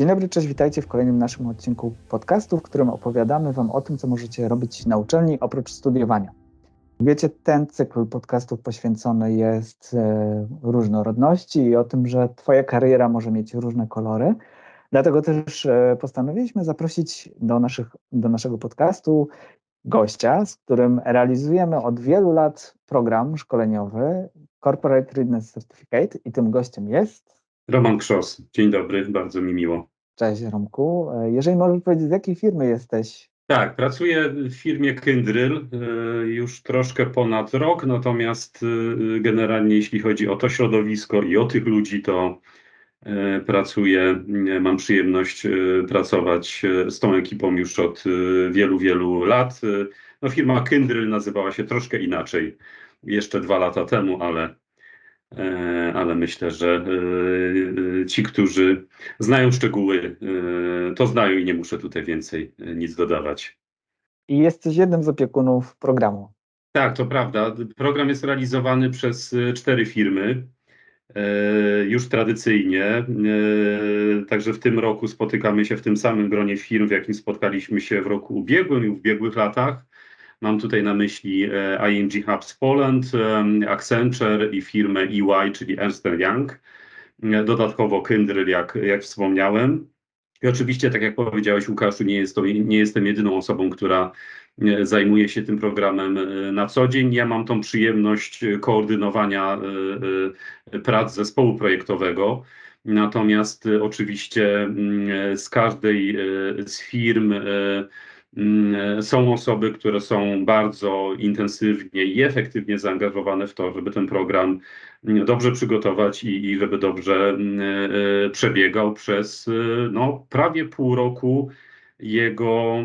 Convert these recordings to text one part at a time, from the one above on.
Dzień dobry, cześć, witajcie w kolejnym naszym odcinku podcastu, w którym opowiadamy Wam o tym, co możecie robić na uczelni oprócz studiowania. Wiecie, ten cykl podcastów poświęcony jest e, różnorodności i o tym, że Twoja kariera może mieć różne kolory. Dlatego też e, postanowiliśmy zaprosić do, naszych, do naszego podcastu gościa, z którym realizujemy od wielu lat program szkoleniowy Corporate Readiness Certificate i tym gościem jest Roman Krzos. Dzień dobry, bardzo mi miło. Cześć Romku. E, jeżeli możesz powiedzieć, z jakiej firmy jesteś? Tak, pracuję w firmie Kyndryl e, już troszkę ponad rok, natomiast e, generalnie jeśli chodzi o to środowisko i o tych ludzi, to pracuję, mam przyjemność pracować z tą ekipą już od wielu, wielu lat. No, firma Kyndryl nazywała się troszkę inaczej jeszcze dwa lata temu, ale ale myślę, że e, ci, którzy znają szczegóły, e, to znają i nie muszę tutaj więcej nic dodawać. I jesteś jednym z opiekunów programu. Tak, to prawda. Program jest realizowany przez cztery firmy. Już tradycyjnie. Także w tym roku spotykamy się w tym samym gronie firm, w jakim spotkaliśmy się w roku ubiegłym i w ubiegłych latach. Mam tutaj na myśli e, ING Hubs Poland, e, Accenture i firmę EY, czyli Ernst Young. E, dodatkowo Kyndryl, jak, jak wspomniałem. I oczywiście, tak jak powiedziałeś, Łukaszu, nie, jest to, nie jestem jedyną osobą, która zajmuje się tym programem na co dzień. Ja mam tą przyjemność koordynowania prac zespołu projektowego. Natomiast oczywiście mm, z każdej z firm są osoby, które są bardzo intensywnie i efektywnie zaangażowane w to, żeby ten program mm, dobrze przygotować i, i żeby dobrze mm, e, przebiegał przez e, no, prawie pół roku jego,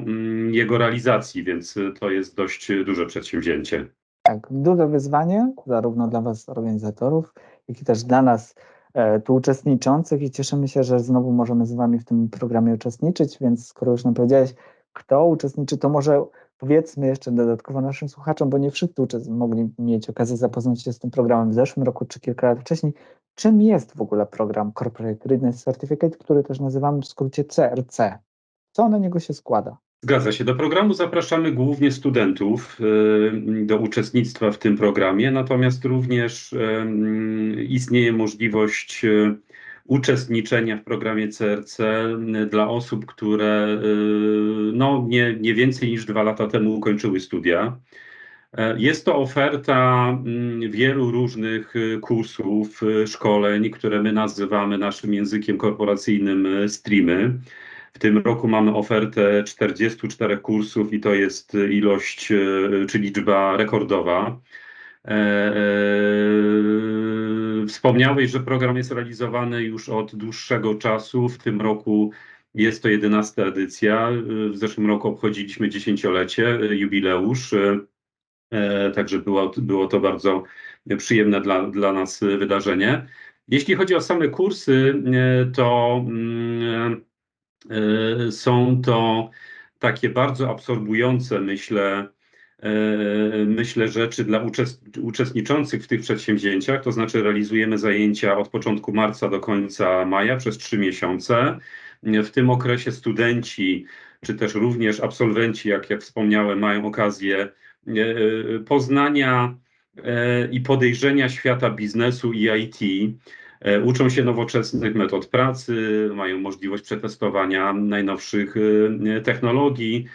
jego realizacji, więc to jest dość duże przedsięwzięcie. Tak, duże wyzwanie, zarówno dla Was, organizatorów, jak i też dla nas e, tu uczestniczących i cieszymy się, że znowu możemy z Wami w tym programie uczestniczyć, więc skoro już nam powiedziałeś, kto uczestniczy, to może powiedzmy jeszcze dodatkowo naszym słuchaczom, bo nie wszyscy mogli mieć okazję zapoznać się z tym programem w zeszłym roku czy kilka lat wcześniej. Czym jest w ogóle program Corporate Readiness Certificate, który też nazywamy w skrócie CRC? Co na niego się składa? Zgadza się. Do programu zapraszamy głównie studentów y, do uczestnictwa w tym programie, natomiast również y, istnieje możliwość y, uczestniczenia w programie CRC dla osób, które y, no, nie, nie więcej niż dwa lata temu ukończyły studia. E, jest to oferta mm, wielu różnych y, kursów, y, szkoleń, które my nazywamy naszym językiem korporacyjnym streamy. W tym roku mamy ofertę 44 kursów i to jest ilość czy liczba rekordowa. E, e, Wspomniałeś, że program jest realizowany już od dłuższego czasu. W tym roku jest to jedenasta edycja. W zeszłym roku obchodziliśmy dziesięciolecie, jubileusz. E, także było, było to bardzo przyjemne dla, dla nas wydarzenie. Jeśli chodzi o same kursy, e, to mm, e, są to takie bardzo absorbujące, myślę, E, myślę, rzeczy dla uczestniczących w tych przedsięwzięciach, to znaczy realizujemy zajęcia od początku marca do końca maja przez trzy miesiące. W tym okresie studenci, czy też również absolwenci, jak, jak wspomniałem, mają okazję e, poznania e, i podejrzenia świata biznesu i IT. Uczą się nowoczesnych metod pracy, mają możliwość przetestowania najnowszych technologii,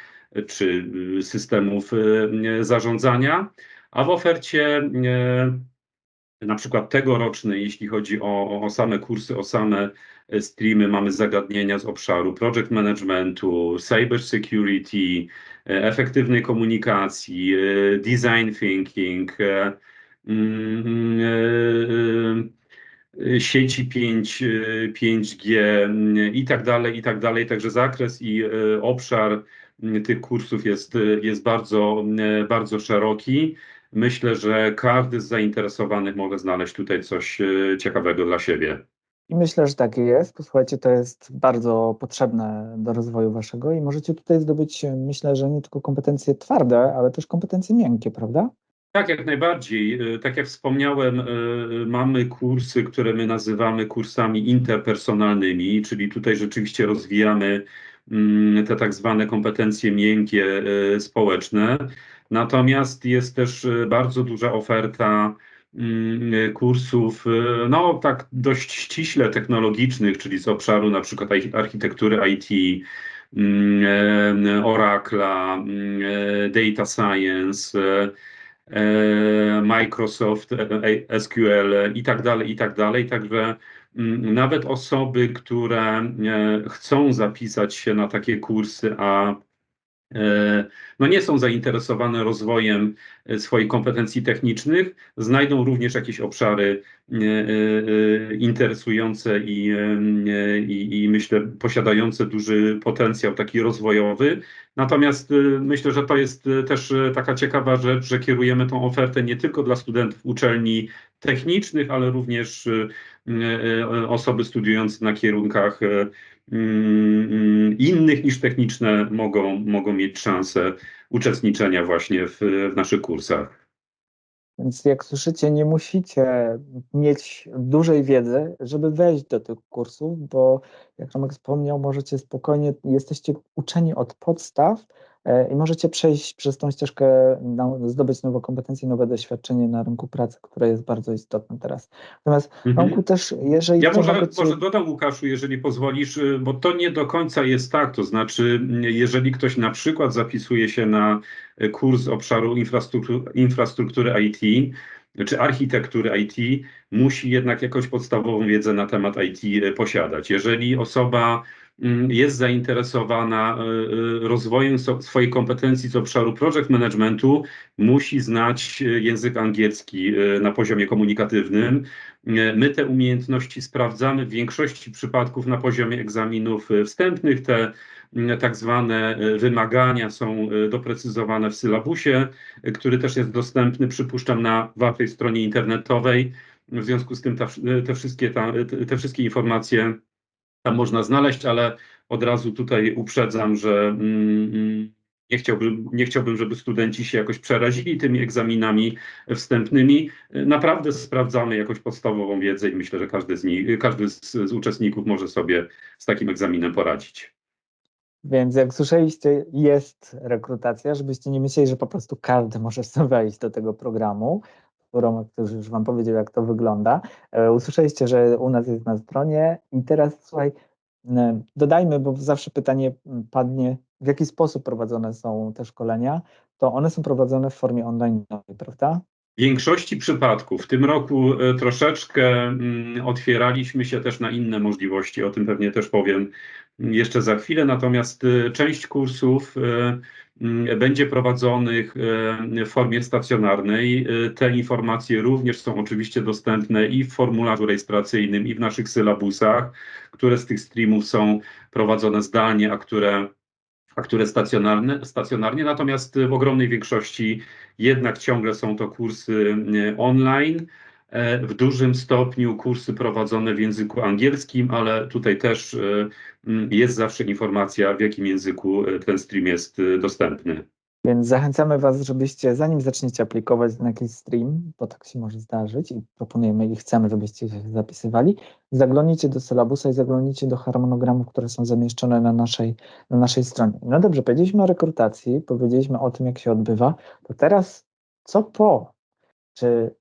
czy y, systemów y, zarządzania, a w ofercie y, na przykład tegorocznej, jeśli chodzi o, o same kursy, o same streamy, mamy zagadnienia z obszaru project managementu, cyber security, efektywnej komunikacji, design thinking, sieci 5, 5G i tak dalej, i tak dalej. Także zakres i obszar tych kursów jest, jest bardzo, bardzo szeroki. Myślę, że każdy z zainteresowanych może znaleźć tutaj coś e, ciekawego dla siebie. I myślę, że tak jest. Posłuchajcie, to jest bardzo potrzebne do rozwoju waszego i możecie tutaj zdobyć, myślę, że nie tylko kompetencje twarde, ale też kompetencje miękkie, prawda? Tak, jak najbardziej. Tak jak wspomniałem, mamy kursy, które my nazywamy kursami interpersonalnymi, czyli tutaj rzeczywiście rozwijamy te tak zwane kompetencje miękkie społeczne. Natomiast jest też bardzo duża oferta Mm, kursów, y, no tak dość ściśle technologicznych, czyli z obszaru na przykład architektury IT, mm, Oracla, mm, Data Science, Microsoft, SQL i tak dalej, i tak dalej. Także nawet osoby, które chcą zapisać się na takie kursy, a E, no nie są zainteresowane rozwojem e, swoich kompetencji technicznych, znajdą również jakieś obszary e, interesujące i, i, i, myślę posiadające duży potencjał taki rozwojowy. Natomiast myślę, że to jest też taka ciekawa rzecz, że kierujemy tą ofertę nie tylko dla studentów uczelni technicznych, ale również osoby studiujące na kierunkach innych niż techniczne mogą, mogą mieć szansę uczestniczenia właśnie w, w naszych kursach. Więc jak słyszycie, nie musicie mieć dużej wiedzy, żeby wejść do tych kursów, bo jak Tomek wspomniał, możecie spokojnie, jesteście uczeni od podstaw, i możecie przejść przez tą ścieżkę, zdobyć nowe kompetencje, nowe doświadczenie na rynku pracy, które jest bardzo istotne teraz. Natomiast mhm. też, jeżeli... Ja może, być... może dodam Łukaszu, jeżeli pozwolisz, y, bo to nie do końca jest tak, to znaczy jeżeli ktoś na przykład zapisuje się na y, kurs obszaru infrastruktury, infrastruktury IT, czy architektury IT, musi jednak jakąś podstawową wiedzę na temat IT y, posiadać. Jeżeli osoba Mm, jest zainteresowana e, e, rozwojem swojej kompetencji z obszaru project managementu, musi znać e, język angielski na poziomie komunikatywnym. My te umiejętności sprawdzamy w większości przypadków na poziomie egzaminów wstępnych. Te tak zwane wymagania są doprecyzowane w sylabusie, który też jest dostępny, przypuszczam, na waszej stronie internetowej. W związku z tym ta, te, wszystkie, ta, te wszystkie informacje tam można znaleźć, ale od razu tutaj uprzedzam, że mm, mm, nie chciałbym, nie chciałbym, żeby studenci się jakoś przerazili tymi egzaminami wstępnymi. Naprawdę sprawdzamy jakąś podstawową wiedzę i myślę, że każdy z nich, każdy z, z uczestników może sobie z takim egzaminem poradzić. Więc jak słyszeliście, jest rekrutacja, żebyście nie myśleli, że po prostu każdy może wejść do tego programu. Romek który już Wam powiedział, jak to wygląda. E, usłyszeliście, że u nas jest na stronie. I teraz słuchaj, dodajmy, bo zawsze pytanie padnie, w jaki sposób prowadzone są te szkolenia, to one są prowadzone w formie online, prawda? W większości przypadków. W tym roku e, troszeczkę otwieraliśmy się też na inne możliwości, o tym pewnie też powiem jeszcze za chwilę, natomiast część kursów Mm, będzie prowadzonych w formie stacjonarnej. Te informacje również są oczywiście dostępne i w formularzu rejestracyjnym, i w naszych sylabusach, które z tych streamów są prowadzone zdalnie, a które, a które stacjonarne, stacjonarnie. Natomiast w ogromnej większości jednak ciągle są to kursy online. E, w dużym stopniu kursy prowadzone w języku angielskim, ale tutaj też e, jest zawsze informacja, w jakim języku e, ten stream jest dostępny. Więc zachęcamy Was, żebyście zanim zaczniecie aplikować na jakiś stream, bo tak się może zdarzyć i proponujemy i chcemy, żebyście się zapisywali, zaglądnijcie do sylabusa i zaglądnijcie do harmonogramów, które są zamieszczone na naszej, na naszej stronie. No dobrze, powiedzieliśmy o rekrutacji, powiedzieliśmy o tym, jak się odbywa, to teraz co po? Czy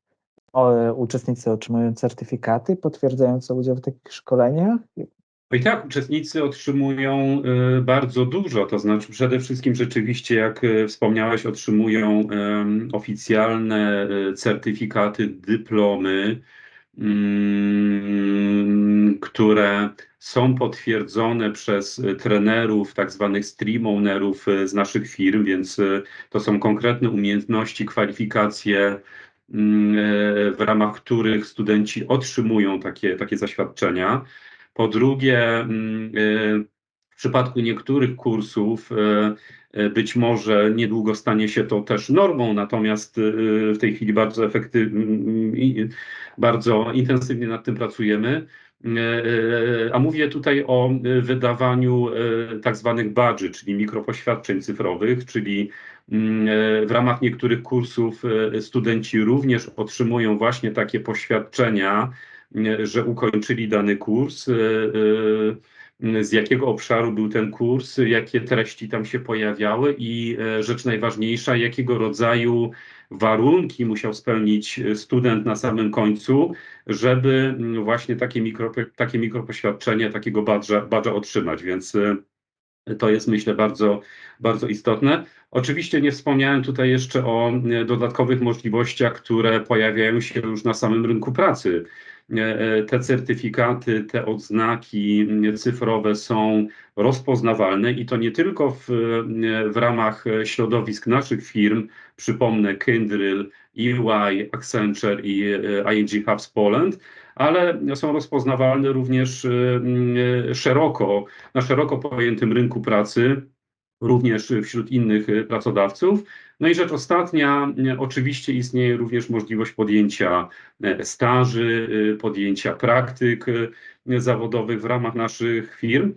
uczestnicy otrzymują certyfikaty potwierdzające udział w takich szkoleniach? No i tak, uczestnicy otrzymują y, bardzo dużo, to znaczy przede wszystkim rzeczywiście, jak y, wspomniałeś, otrzymują oficjalne certyfikaty, dyplomy, mm, które są potwierdzone przez trenerów, tak zwanych stream ownerów z naszych firm, więc to są konkretne umiejętności, kwalifikacje, e, w ramach których studenci otrzymują takie, takie zaświadczenia. Po drugie, mm, e, w przypadku niektórych kursów e, być może niedługo stanie się to też normą, natomiast w tej chwili bardzo efektywnie, bardzo intensywnie nad tym pracujemy. A mówię tutaj o wydawaniu tak zwanych badży, czyli mikropoświadczeń cyfrowych, czyli mm, w ramach niektórych kursów studenci również otrzymują właśnie takie poświadczenia, że ukończyli dany kurs z jakiego obszaru był ten kurs, jakie treści tam się pojawiały i e, rzecz najważniejsza, jakiego rodzaju warunki musiał spełnić student na samym końcu, żeby mm, właśnie takie, mikro, takie mikropoświadczenie, takiego badża, badża otrzymać. Więc e, to jest myślę bardzo, bardzo istotne. Oczywiście nie wspomniałem tutaj jeszcze o e, dodatkowych możliwościach, które pojawiają się już na samym rynku pracy. E, te certyfikaty, te odznaki cyfrowe są rozpoznawalne i to nie tylko w, w ramach środowisk naszych firm, przypomnę Kyndryl, EY, Accenture i e, ING Hubs Poland, ale są rozpoznawalne również e, szeroko, na szeroko pojętym rynku pracy, również wśród innych pracodawców. No i rzecz ostatnia, oczywiście istnieje również możliwość podjęcia e, staży, e, podjęcia praktyk e, zawodowych w ramach naszych firm.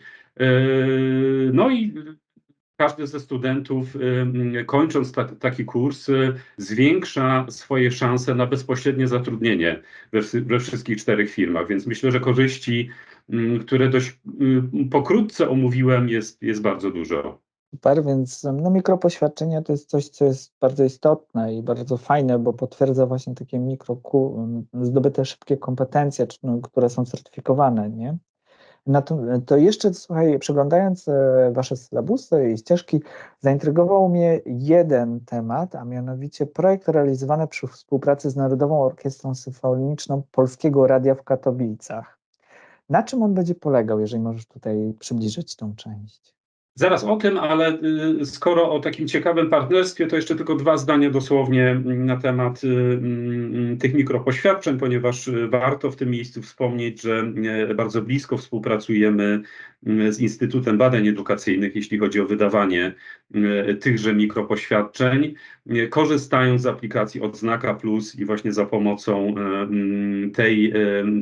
No i każdy ze studentów, kończąc ta, taki kurs, zwiększa swoje szanse na bezpośrednie zatrudnienie we, we, wszystkich czterech firmach. Więc myślę, że korzyści, które dość pokrótce omówiłem, jest, jest bardzo dużo. Super, więc no, mikropoświadczenie to jest coś, co jest bardzo istotne i bardzo fajne, bo potwierdza właśnie takie mikro, zdobyte szybkie kompetencje, no, które są certyfikowane, nie? Na to, to jeszcze, słuchaj, przeglądając e, Wasze sylabusy i ścieżki, zaintrygował mnie jeden temat, a mianowicie projekt realizowany przy współpracy z Narodową Orkiestrą Symfoniczną Polskiego Radia w Katowicach. Na czym on będzie polegał, jeżeli możesz tutaj przybliżyć tą część? Zaraz o tym, ale y, skoro o takim ciekawym partnerstwie, to jeszcze tylko dwa zdania dosłownie na temat y, mm, tych mikropoświadczeń, ponieważ y, warto w tym miejscu wspomnieć, że bardzo blisko współpracujemy z Instytutem Badań Edukacyjnych, jeśli chodzi o wydawanie tychże mikropoświadczeń, korzystając z aplikacji Odznaka Plus i właśnie za pomocą mm, tej,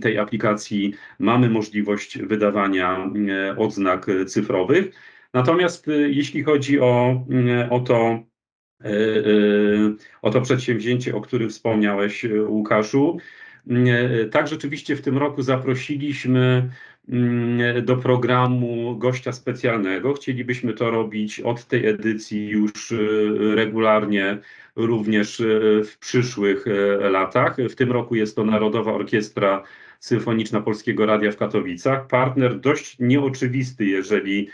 tej aplikacji mamy możliwość wydawania odznak cyfrowych. Natomiast y, jeśli chodzi o, y, o to, y, o to przedsięwzięcie, o którym wspomniałeś, Łukaszu, tak, rzeczywiście w tym roku zaprosiliśmy do programu gościa specjalnego. Chcielibyśmy to robić od tej edycji już regularnie, również w przyszłych latach. W tym roku jest to Narodowa Orkiestra Symfoniczna Polskiego Radia w Katowicach. Partner dość nieoczywisty, jeżeli mm,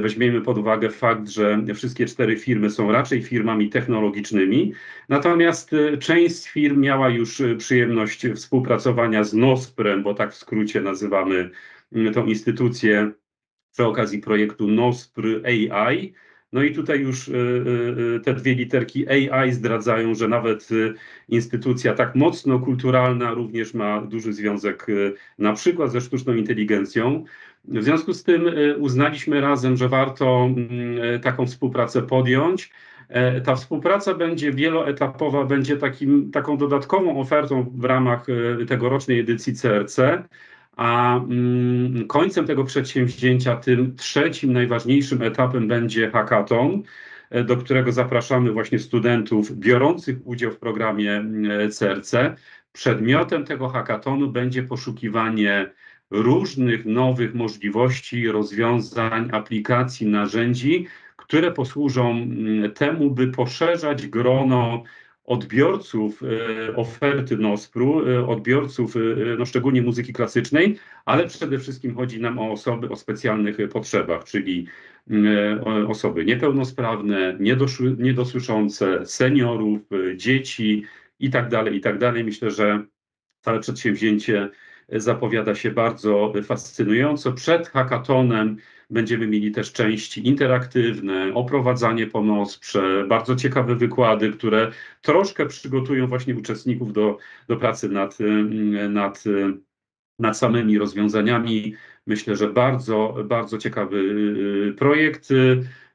weźmiemy pod uwagę fakt, że wszystkie cztery firmy są raczej firmami technologicznymi, natomiast y, część firm miała już y, przyjemność współpracowania z NOSPRem, bo tak w skrócie nazywamy tą instytucję przy okazji projektu NOSPR AI. No i tutaj już te dwie literki AI zdradzają, że nawet instytucja tak mocno kulturalna również ma duży związek na przykład ze sztuczną inteligencją. W związku z tym uznaliśmy razem, że warto mm, taką współpracę podjąć. E, ta współpraca będzie wieloetapowa, będzie takim, taką dodatkową ofertą w ramach tegorocznej edycji CRC a mm, końcem tego przedsięwzięcia, tym trzecim, najważniejszym etapem będzie hackathon, e, do którego zapraszamy właśnie studentów biorących udział w programie CRC. Mm, Przedmiotem tego hackathonu będzie poszukiwanie różnych nowych możliwości, rozwiązań, aplikacji, narzędzi, które posłużą mm, temu, by poszerzać grono odbiorców e, oferty Nospru, e, odbiorców e, no szczególnie muzyki klasycznej, ale przede wszystkim chodzi nam o osoby o specjalnych potrzebach, czyli osoby niepełnosprawne, niedosłyszące, seniorów, dzieci i tak dalej, i tak. Myślę, że całe przedsięwzięcie zapowiada się bardzo fascynująco. Przed hackatonem Będziemy mieli też części interaktywne, oprowadzanie po NOSPRze, bardzo ciekawe wykłady, które troszkę przygotują właśnie uczestników do, do pracy nad, nad, nad samymi rozwiązaniami. Myślę, że bardzo, bardzo ciekawy y, projekt. Y,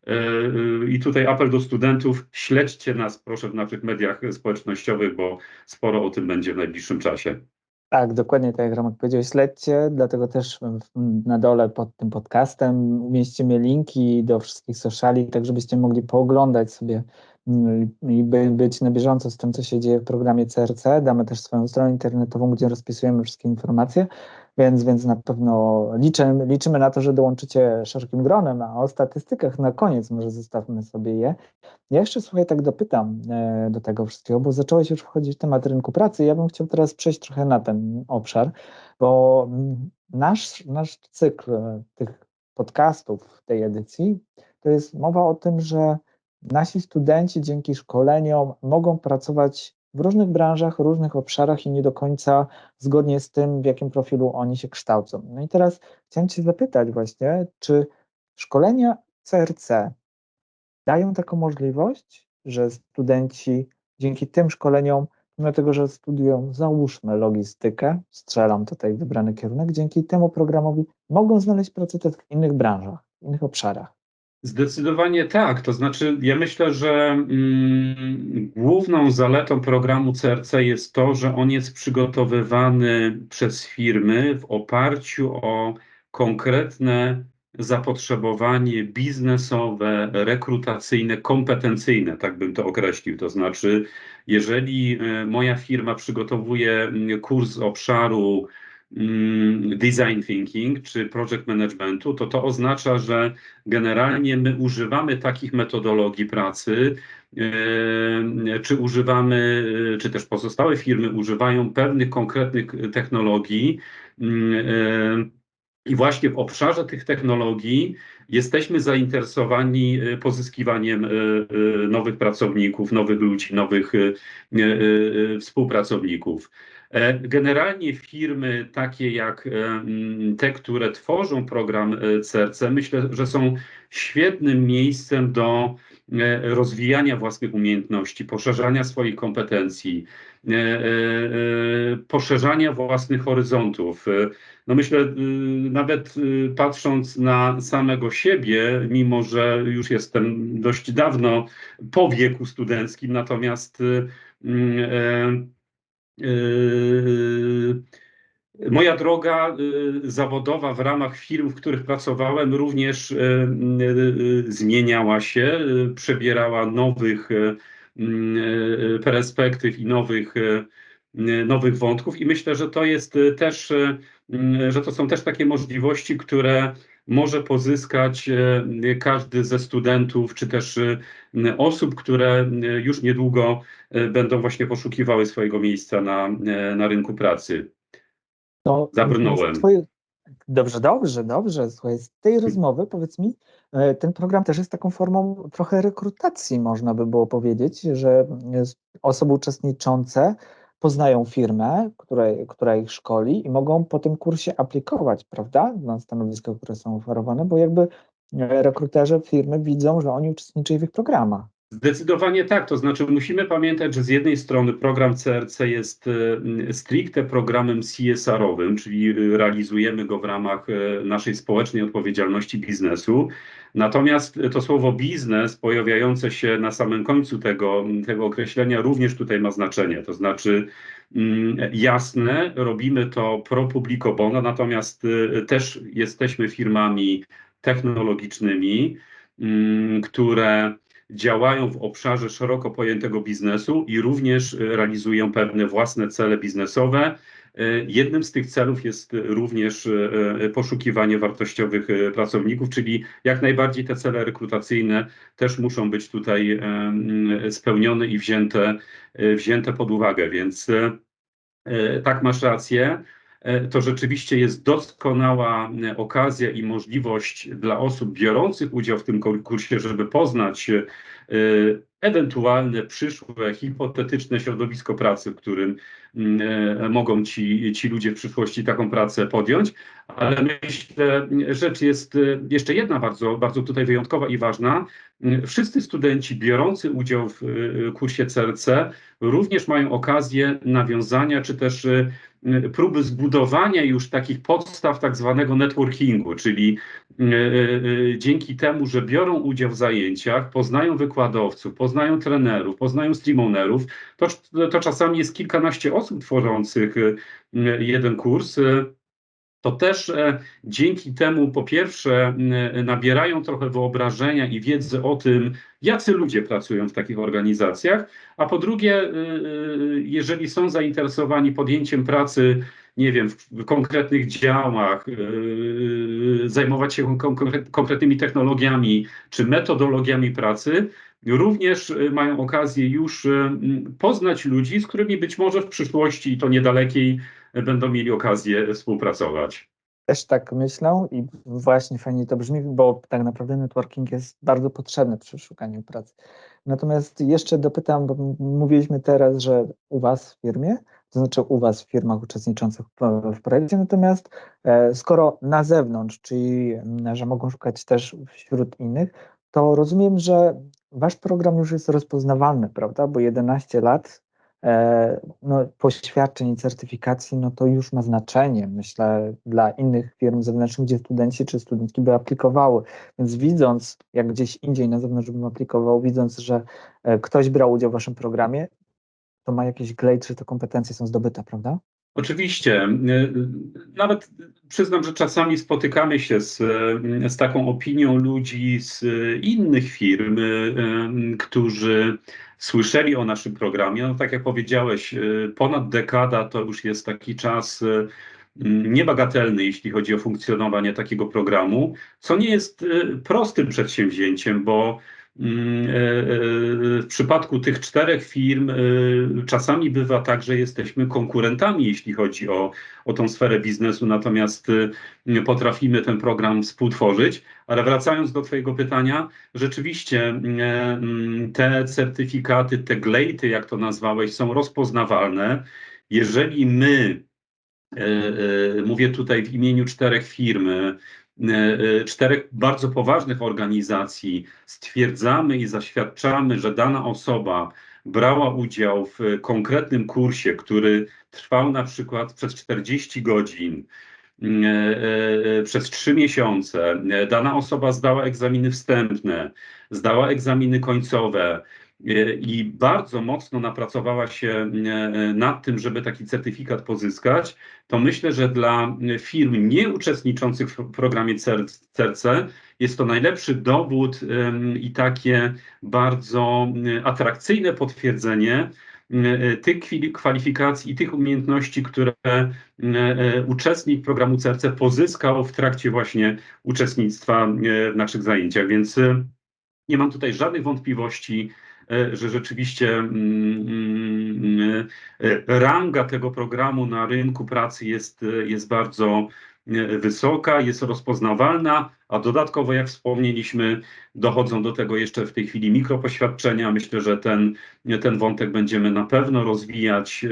y, I tutaj apel do studentów, śledźcie nas proszę w naszych mediach społecznościowych, bo sporo o tym będzie w najbliższym czasie. Tak, dokładnie tak jak Romek powiedział, śledźcie, dlatego też na dole pod tym podcastem umieścimy linki do wszystkich sociali, tak żebyście mogli pooglądać sobie mm, i by, być na bieżąco z tym, co się dzieje w programie CRC. Damy też swoją stronę internetową, gdzie rozpisujemy wszystkie informacje, więc, więc na pewno liczymy, liczymy na to, że dołączycie szerokim gronem, a o statystykach na koniec może zostawmy sobie je. Ja jeszcze słuchaj, tak dopytam e, do tego wszystkiego, bo zacząłeś już wchodzić w temat rynku pracy. Ja bym chciał teraz przejść trochę na ten obszar, bo nasz, nasz cykl tych podcastów tej edycji to jest mowa o tym, że nasi studenci dzięki szkoleniom mogą pracować w różnych branżach, różnych obszarach i nie do końca zgodnie z tym, w jakim profilu oni się kształcą. No i teraz chciałem Cię zapytać właśnie, czy szkolenia CRC dają taką możliwość, że studenci dzięki tym szkoleniom, mimo tego, że studiują, załóżmy logistykę, strzelam tutaj wybrany kierunek, dzięki temu programowi mogą znaleźć pracę też w innych branżach, w innych obszarach. Zdecydowanie tak. To znaczy, ja myślę, że mm, główną zaletą programu CRC jest to, że on jest przygotowywany przez firmy w oparciu o konkretne zapotrzebowanie biznesowe, rekrutacyjne, kompetencyjne, tak bym to określił. To znaczy, jeżeli e, moja firma przygotowuje mm, kurs obszaru design thinking czy project managementu, to to oznacza, że generalnie my używamy takich metodologii pracy, e, czy używamy, e, czy też pozostałe firmy używają pewnych konkretnych technologii, mm, i właśnie w obszarze tych technologii jesteśmy zainteresowani pozyskiwaniem nowych pracowników, nowych ludzi, nowych współpracowników. E, generalnie firmy takie jak e, te, które tworzą program CRC, e, myślę, że są świetnym miejscem do rozwijania własnych umiejętności, poszerzania swoich kompetencji, poszerzania własnych horyzontów. No myślę, nawet patrząc na samego siebie, mimo że już jestem dość dawno po wieku studenckim, natomiast moja droga yy, zawodowa w ramach firm, w których pracowałem, również yy, zmieniała się, przebierała nowych perspektyw i nowych, nowych wątków. I myślę, że to jest też, że to są też takie możliwości, które może pozyskać e, każdy ze studentów, czy też e, osób, które e, już niedługo będą właśnie poszukiwały swojego miejsca na, na rynku pracy. To Zabrnąłem. Twoje... Dobrze, dobrze, dobrze. Słuchaj, z tej rozmowy powiedz mi, ten program też jest taką formą trochę rekrutacji, można by było powiedzieć, że osoby uczestniczące poznają firmę, która ich szkoli i mogą po tym kursie aplikować, prawda, na stanowiska, które są oferowane, bo jakby e, rekruterzy firmy widzą, że oni uczestniczyli w ich programach. Zdecydowanie tak. To znaczy, musimy pamiętać, że z jednej strony program CRC jest e, stricte programem CSR-owym, czyli e, realizujemy go w ramach naszej społecznej odpowiedzialności biznesu. Natomiast to słowo biznes pojawiające się na samym końcu tego, tego określenia również tutaj ma znaczenie. To znaczy, mm, jasne, robimy to pro publico bono, natomiast też jesteśmy firmami technologicznymi, mm, które działają w obszarze szeroko pojętego biznesu i również realizują pewne własne cele biznesowe, E, jednym z tych celów jest również e, poszukiwanie wartościowych pracowników, czyli jak najbardziej te cele rekrutacyjne też muszą być tutaj spełnione i wzięte, wzięte pod uwagę. Więc tak masz rację. To rzeczywiście jest doskonała okazja i możliwość dla osób biorących udział w tym kursie, żeby poznać ewentualne przyszłe, hipotetyczne środowisko pracy, w którym e, mogą ci, ci ludzie w przyszłości taką pracę podjąć. Ale myślę, rzecz jest e, jeszcze jedna bardzo, bardzo tutaj wyjątkowa i ważna. Wszyscy studenci biorący udział w e, kursie CRC również mają okazję nawiązania czy też próby zbudowania już takich podstaw tak zwanego networkingu, czyli dzięki temu, że biorą udział w zajęciach, poznają wykładowców, poznają trenerów, poznają streamonerów, to, to czasami jest kilkanaście osób, osób tworzących jeden kurs, to też dzięki temu po pierwsze nabierają trochę wyobrażenia i wiedzy o tym, jacy ludzie pracują w takich organizacjach, a po drugie, jeżeli są zainteresowani podjęciem pracy nie wiem, w konkretnych działach, zajmować się konkretnymi technologiami czy metodologiami pracy, również mają okazję już poznać ludzi, z którymi być może w przyszłości, i to niedalekiej, będą mieli okazję współpracować. Też tak myślę i właśnie fajnie to brzmi, bo tak naprawdę networking jest bardzo potrzebny przy szukaniu pracy. Natomiast jeszcze dopytam, bo mówiliśmy teraz, że u Was w firmie, to znaczy u Was w firmach uczestniczących w projekcie, natomiast e, skoro na zewnątrz, czyli że mogą szukać też wśród innych, to rozumiem, że Wasz program już jest rozpoznawalny, prawda? Bo 11 lat E, no, poświadczeń i certyfikacji, no to już ma znaczenie, myślę, dla innych firm zewnętrznych, gdzie studenci czy studentki by aplikowały. Więc widząc, jak gdzieś indziej na zewnątrz bym aplikował, widząc, że e, ktoś brał udział w waszym programie, to ma jakieś glejt, czy te kompetencje są zdobyte, prawda? Oczywiście. E, nawet przyznam, że czasami spotykamy się z, z taką opinią ludzi z innych firm, którzy słyszeli o naszym programie. No tak jak powiedziałeś, y, ponad dekada to już jest taki czas y, niebagatelny, jeśli chodzi o funkcjonowanie takiego programu, co nie jest y, prostym przedsięwzięciem, bo w przypadku tych czterech firm e, czasami bywa tak, że jesteśmy konkurentami, jeśli chodzi o, o tą sferę biznesu, natomiast potrafimy ten program współtworzyć. Ale wracając do Twojego pytania, rzeczywiście mm, te certyfikaty, te glejty, jak to nazwałeś, są rozpoznawalne. Jeżeli my, mówię tutaj w imieniu czterech firm, E, e, czterech bardzo poważnych organizacji. Stwierdzamy i zaświadczamy, że dana osoba brała udział w konkretnym kursie, który trwał na przykład przez 40 godzin, e, przez 3 miesiące, dana osoba zdała egzaminy wstępne, zdała egzaminy końcowe, i bardzo mocno napracowała się e, nad tym, żeby taki certyfikat pozyskać, to myślę, że dla firm nieuczestniczących w programie CERCE jest to najlepszy dowód i takie bardzo atrakcyjne potwierdzenie e, tych kwalifikacji i tych umiejętności, które e, uczestnik programu CERCE pozyskał w trakcie właśnie uczestnictwa w naszych zajęciach. Więc nie mam tutaj żadnych wątpliwości, E, że rzeczywiście mm, mm, e, ranga tego programu na rynku pracy jest, jest bardzo e, wysoka, jest rozpoznawalna, a dodatkowo, jak wspomnieliśmy, dochodzą do tego jeszcze w tej chwili mikropoświadczenia. Myślę, że ten, ten wątek będziemy na pewno rozwijać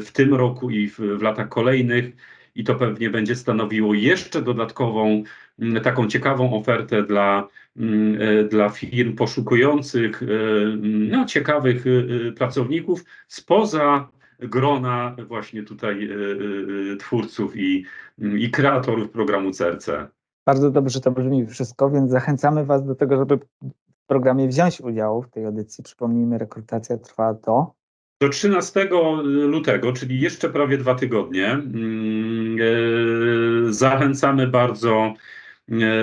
w tym roku i w, w latach kolejnych i to pewnie będzie stanowiło jeszcze dodatkową, mm, taką ciekawą ofertę dla, mm, e, dla firm poszukujących e, no, ciekawych e, pracowników spoza grona właśnie tutaj twórców i, i kreatorów programu CRC. Bardzo dobrze to brzmi wszystko, więc zachęcamy Was do tego, żeby w programie wziąć udział w tej edycji. Przypomnijmy, rekrutacja trwa do do 13 lutego, czyli jeszcze prawie dwa tygodnie, mm, e, zachęcamy bardzo e,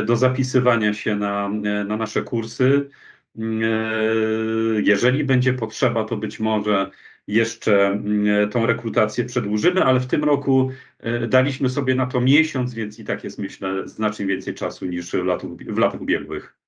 do zapisywania się na, e, na nasze kursy. Jeżeli będzie potrzeba, to być może jeszcze tą rekrutację przedłużymy, ale w tym roku daliśmy sobie na to miesiąc, więc i tak jest myślę znacznie więcej czasu niż w, w latach ubiegłych.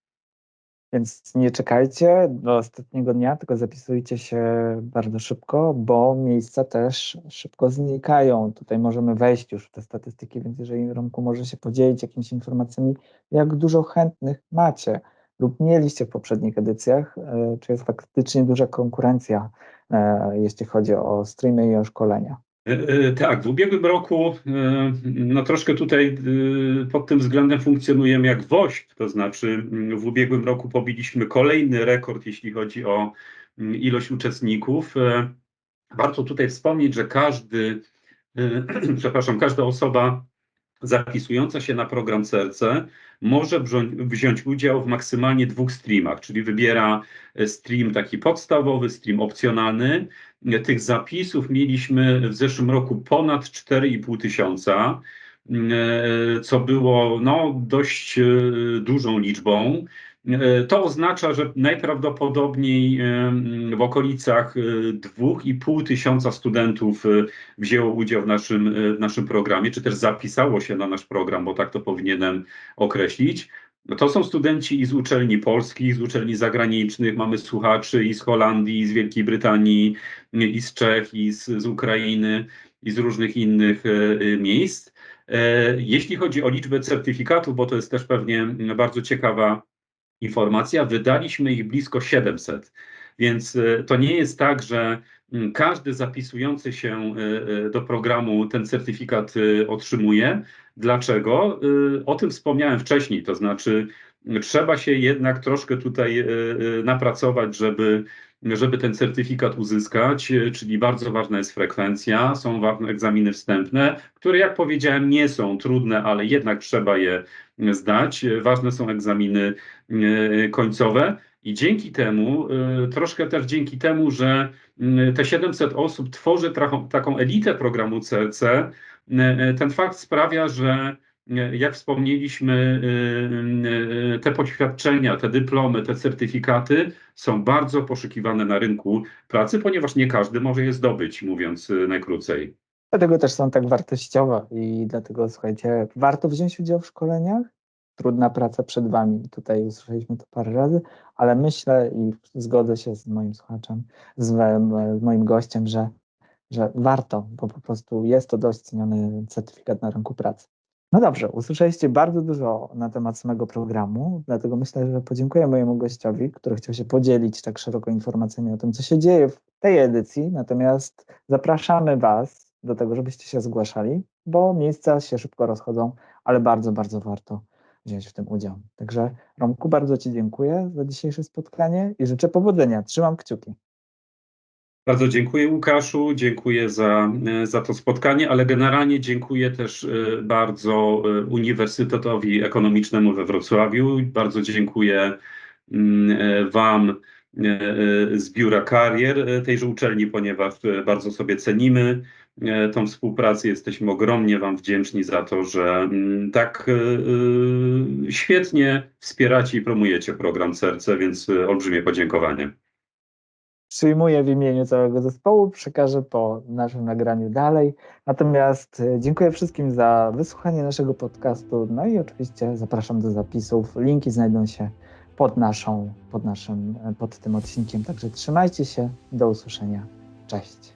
Więc nie czekajcie do ostatniego dnia, tylko zapisujcie się bardzo szybko, bo miejsca też szybko znikają. Tutaj możemy wejść już w te statystyki, więc jeżeli Romku może się podzielić jakimiś informacjami, jak dużo chętnych macie lub mieliście w poprzednich edycjach, e, czy jest faktycznie duża konkurencja, e, jeśli chodzi o streamy i o szkolenia. E, e, tak, w ubiegłym roku e, no troszkę tutaj pod tym względem funkcjonujemy jak WOŚP, to znaczy mm, w ubiegłym roku pobiliśmy kolejny rekord, jeśli chodzi o mm, ilość uczestników. Warto tutaj wspomnieć, że każdy, przepraszam, każda osoba zapisująca się na program serce może wziąć, udział w maksymalnie dwóch streamach, czyli wybiera e, stream taki podstawowy, stream opcjonalny. E, Tych zapisów mieliśmy w zeszłym roku ponad 4,5 tysiąca, e, co było no, dość dużą liczbą. E, To oznacza, że najprawdopodobniej e, w okolicach e, 2,5 tysiąca studentów e, wzięło udział w naszym, e, w naszym programie, czy też zapisało się na nasz program, bo tak to powinienem określić. No To są studenci i z uczelni polskich, z uczelni zagranicznych, mamy słuchaczy i z Holandii, i z Wielkiej Brytanii, i z Czech, i z, z Ukrainy, i z różnych innych e, e, miejsc. E, Jeśli chodzi o liczbę certyfikatów, bo to jest też pewnie bardzo ciekawa informacja, wydaliśmy ich blisko 700. Więc e, to nie jest tak, że mm, każdy zapisujący się e, e, do programu ten certyfikat otrzymuje. Dlaczego? O tym wspomniałem wcześniej, to znaczy trzeba się jednak troszkę tutaj napracować, żeby, żeby ten certyfikat uzyskać, e, czyli bardzo ważna jest frekwencja, są ważne egzaminy wstępne, które jak powiedziałem nie są trudne, ale jednak trzeba je zdać. E, Ważne są egzaminy e, końcowe. I dzięki temu, troszkę też dzięki temu, że y, te 700 osób tworzy taką, elitę programu CLC, ten fakt sprawia, że jak wspomnieliśmy, y, y, te poświadczenia, te dyplomy, te certyfikaty są bardzo poszukiwane na rynku pracy, ponieważ nie każdy może je zdobyć, mówiąc y, najkrócej. Dlatego też są tak wartościowe i dlatego słuchajcie, warto wziąć udział w szkoleniach. Trudna praca przed Wami. Tutaj usłyszeliśmy to parę razy, ale myślę i zgodzę się z moim słuchaczem, z, moim gościem, że, że warto, bo po prostu jest to dość ceniony certyfikat na rynku pracy. No dobrze, usłyszeliście bardzo dużo na temat samego programu, dlatego myślę, że podziękuję mojemu gościowi, który chciał się podzielić tak szeroko informacjami o tym, co się dzieje w tej edycji. Natomiast zapraszamy Was do tego, żebyście się zgłaszali, bo miejsca się szybko rozchodzą, ale bardzo, bardzo warto wziąć w tym udział. Także Romku, bardzo Ci dziękuję za dzisiejsze spotkanie i życzę powodzenia. Trzymam kciuki. Bardzo dziękuję Łukaszu, dziękuję za, e, za to spotkanie, ale generalnie dziękuję też e, bardzo e, Uniwersytetowi Ekonomicznemu we Wrocławiu. Bardzo dziękuję mm, Wam z Biura Karier tejże uczelni, ponieważ bardzo sobie cenimy tą współpracę. Jesteśmy ogromnie Wam wdzięczni za to, że mm, tak świetnie wspieracie i promujecie program Serce, więc olbrzymie podziękowanie. Przyjmuję w imieniu całego zespołu, przekażę po naszym nagraniu dalej. Natomiast e, dziękuję wszystkim za wysłuchanie naszego podcastu. No i oczywiście zapraszam do zapisów. Linki znajdą się pod naszą, pod naszym, e, pod tym odcinkiem. Także trzymajcie się. Do usłyszenia. Cześć.